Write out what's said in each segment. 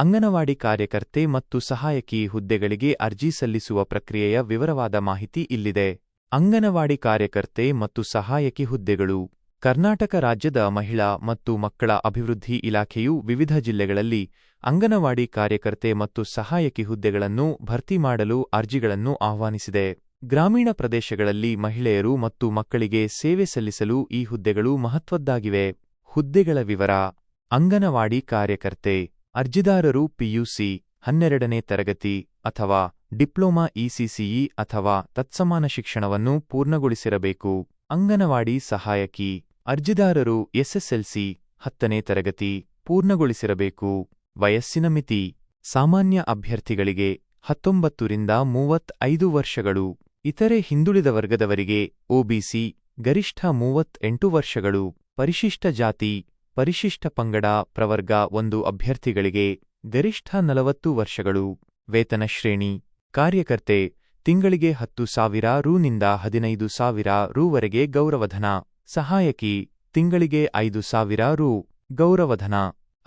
ಅಂಗನವಾಡಿ ಕಾರ್ಯಕರ್ತೆ ಮತ್ತು ಸಹಾಯಕಿ ಹುದ್ದೆಗಳಿಗೆ ಅರ್ಜಿ ಸಲ್ಲಿಸುವ ಪ್ರಕ್ರಿಯೆಯ ವಿವರವಾದ ಮಾಹಿತಿ ಇಲ್ಲಿದೆ. ಅಂಗನವಾಡಿ ಕಾರ್ಯಕರ್ತೆ ಮತ್ತು ಸಹಾಯಕಿ ಹುದ್ದೆಗಳು, ಕರ್ನಾಟಕ ರಾಜ್ಯದ ಮಹಿಳಾ ಮತ್ತು ಮಕ್ಕಳ ಅಭಿವೃದ್ಧಿ ಇಲಾಖೆಯು ವಿವಿಧ ಜಿಲ್ಲೆಗಳಲ್ಲಿ ಅಂಗನವಾಡಿ ಕಾರ್ಯಕರ್ತೆ ಮತ್ತು ಸಹಾಯಕಿ ಹುದ್ದೆಗಳನ್ನು ಭರ್ತಿ ಮಾಡಲು ಅರ್ಜಿಗಳನ್ನು ಆಹ್ವಾನಿಸಿದೆ. ಗ್ರಾಮೀಣ ಪ್ರದೇಶಗಳಲ್ಲಿ ಮಹಿಳೆಯರು ಮತ್ತು ಮಕ್ಕಳಿಗೆ ಸೇವೆ ಸಲ್ಲಿಸಲು ಈ ಹುದ್ದೆಗಳು ಮಹತ್ವದ್ದಾಗಿವೆ. ಹುದ್ದೆಗಳ ವಿವರ, ಅಂಗನವಾಡಿ ಕಾರ್ಯಕರ್ತೆ ಅರ್ಜಿದಾರರು ಪಿಯುಸಿ ಹನ್ನೆರಡನೇ ತರಗತಿ ಅಥವಾ ಡಿಪ್ಲೊಮಾ ಇಸಿಸಿಇ ಅಥವಾ ತತ್ಸಮಾನ ಶಿಕ್ಷಣವನ್ನು ಪೂರ್ಣಗೊಳಿಸಿರಬೇಕು. ಅಂಗನವಾಡಿ ಸಹಾಯಕಿ ಅರ್ಜಿದಾರರು ಎಸ್ಎಸ್ಎಲ್ಸಿ ಹತ್ತನೇ ತರಗತಿ ಪೂರ್ಣಗೊಳಿಸಿರಬೇಕು. ವಯಸ್ಸಿನ ಮಿತಿ ಸಾಮಾನ್ಯ ಅಭ್ಯರ್ಥಿಗಳಿಗೆ ಹತ್ತೊಂಬತ್ತರಿಂದ ಮೂವತ್ತೈದು ವರ್ಷಗಳು. ಇತರೆ ಹಿಂದುಳಿದ ವರ್ಗದವರಿಗೆ ಒಬಿಸಿ ಗರಿಷ್ಠ ಮೂವತ್ತೆಂಟು ವರ್ಷಗಳು. ಪರಿಶಿಷ್ಟ ಜಾತಿ ಪರಿಶಿಷ್ಟ ಪಂಗಡ ಪ್ರವರ್ಗ ಒಂದು ಅಭ್ಯರ್ಥಿಗಳಿಗೆ ಗರಿಷ್ಠ ನಲವತ್ತು ವರ್ಷಗಳು. ವೇತನ ಶ್ರೇಣಿ. ಕಾರ್ಯಕರ್ತೆ ತಿಂಗಳಿಗೆ ಹತ್ತು ಸಾವಿರ ರೂನಿಂದ ಹದಿನೈದು ಸಾವಿರ ರೂವರೆಗೆ ಗೌರವಧನ. ಸಹಾಯಕಿ ತಿಂಗಳಿಗೆ ಐದು ಸಾವಿರ ರೂ ಗೌರವಧನ.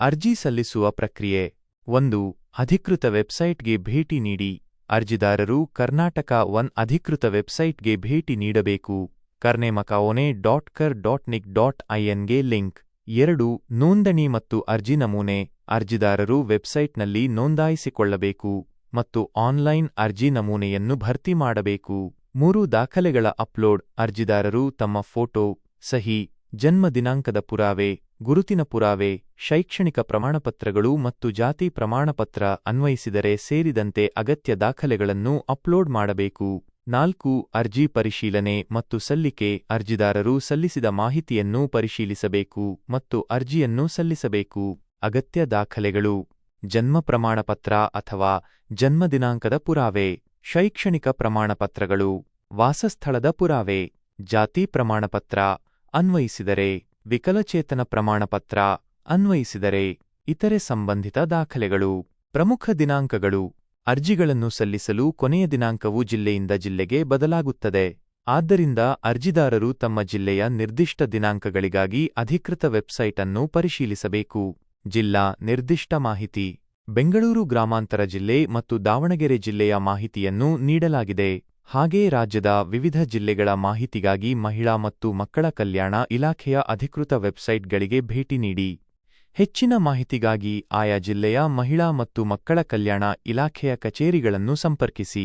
ಅರ್ಜಿ ಸಲ್ಲಿಸುವ ಪ್ರಕ್ರಿಯೆ. ಒಂದು, ಅಧಿಕೃತ ವೆಬ್ಸೈಟ್ಗೆ ಭೇಟಿ ನೀಡಿ. ಅರ್ಜಿದಾರರು ಕರ್ನಾಟಕ ಒನ್ ಅಧಿಕೃತ ವೆಬ್ಸೈಟ್ಗೆ ಭೇಟಿ ನೀಡಬೇಕು. ಕರ್ನೇಮಕಾಒನೆ dot kar dot nic dot ಐಎನ್ಗೆ link. ಎರಡು, ನೋಂದಣಿ ಮತ್ತು ಅರ್ಜಿ ನಮೂನೆ, ಅರ್ಜಿದಾರರು ವೆಬ್ಸೈಟ್ನಲ್ಲಿ ನೋಂದಾಯಿಸಿಕೊಳ್ಳಬೇಕು ಮತ್ತು ಆನ್ಲೈನ್ ಅರ್ಜಿ ನಮೂನೆಯನ್ನು ಭರ್ತಿ ಮಾಡಬೇಕು. ಮೂರು, ದಾಖಲೆಗಳ ಅಪ್ಲೋಡ್, ಅರ್ಜಿದಾರರು ತಮ್ಮ ಫೋಟೋ, ಸಹಿ, ಜನ್ಮ ದಿನಾಂಕದ ಪುರಾವೆ, ಗುರುತಿನ ಪುರಾವೆ, ಶೈಕ್ಷಣಿಕ ಪ್ರಮಾಣಪತ್ರಗಳು ಮತ್ತು ಜಾತಿ ಪ್ರಮಾಣಪತ್ರ ಅನ್ವಯಿಸಿದರೆ ಸೇರಿದಂತೆ ಅಗತ್ಯ ದಾಖಲೆಗಳನ್ನು ಅಪ್ಲೋಡ್ ಮಾಡಬೇಕು. ನಾಲ್ಕು ಅರ್ಜಿ ಪರಿಶೀಲನೆ ಮತ್ತು ಸಲ್ಲಿಕೆ, ಅರ್ಜಿದಾರರು ಸಲ್ಲಿಸಿದ ಮಾಹಿತಿಯನ್ನು ಪರಿಶೀಲಿಸಬೇಕು ಮತ್ತು ಅರ್ಜಿಯನ್ನು ಸಲ್ಲಿಸಬೇಕು. ಅಗತ್ಯ ದಾಖಲೆಗಳು. ಜನ್ಮ ಪ್ರಮಾಣಪತ್ರ ಅಥವಾ ಜನ್ಮದಿನಾಂಕದ ಪುರಾವೆ. ಶೈಕ್ಷಣಿಕ ಪ್ರಮಾಣಪತ್ರಗಳು. ವಾಸಸ್ಥಳದ ಪುರಾವೆ. ಜಾತಿ ಪ್ರಮಾಣಪತ್ರ. ಅನ್ವಯಿಸಿದರೆ. ವಿಕಲಚೇತನ ಪ್ರಮಾಣಪತ್ರ. ಅನ್ವಯಿಸಿದರೆ. ಇತರೆ ಸಂಬಂಧಿತ ದಾಖಲೆಗಳು. ಪ್ರಮುಖ ದಿನಾಂಕಗಳು. ಅರ್ಜಿಗಳನ್ನು ಸಲ್ಲಿಸಲು ಕೊನೆಯ ದಿನಾಂಕವು ಜಿಲ್ಲೆಯಿಂದ ಜಿಲ್ಲೆಗೆ ಬದಲಾಗುತ್ತದೆ. ಆದ್ದರಿಂದ ಅರ್ಜಿದಾರರು ತಮ್ಮ ಜಿಲ್ಲೆಯ ನಿರ್ದಿಷ್ಟ ದಿನಾಂಕಗಳಿಗಾಗಿ ಅಧಿಕೃತ ವೆಬ್ಸೈಟ್ ಅನ್ನು ಪರಿಶೀಲಿಸಬೇಕು. ಜಿಲ್ಲಾ ನಿರ್ದಿಷ್ಟ ಮಾಹಿತಿ. ಬೆಂಗಳೂರು ಗ್ರಾಮಾಂತರ ಜಿಲ್ಲೆ ಮತ್ತು ದಾವಣಗೆರೆ ಜಿಲ್ಲೆಯ ಮಾಹಿತಿಯನ್ನು ನೀಡಲಾಗಿದೆ. ಹಾಗೆಯೇ ರಾಜ್ಯದ ವಿವಿಧ ಜಿಲ್ಲೆಗಳ ಮಾಹಿತಿಗಾಗಿ ಮಹಿಳಾ ಮತ್ತು ಮಕ್ಕಳ ಕಲ್ಯಾಣ ಇಲಾಖೆಯ ಅಧಿಕೃತ ವೆಬ್ಸೈಟ್ಗಳಿಗೆ ಭೇಟಿ ನೀಡಿ. ಹೆಚ್ಚಿನ ಮಾಹಿತಿಗಾಗಿ ಆಯಾ ಜಿಲ್ಲೆಯ ಮಹಿಳಾ ಮತ್ತು ಮಕ್ಕಳ ಕಲ್ಯಾಣ ಇಲಾಖೆಯ ಕಚೇರಿಗಳನ್ನು ಸಂಪರ್ಕಿಸಿ.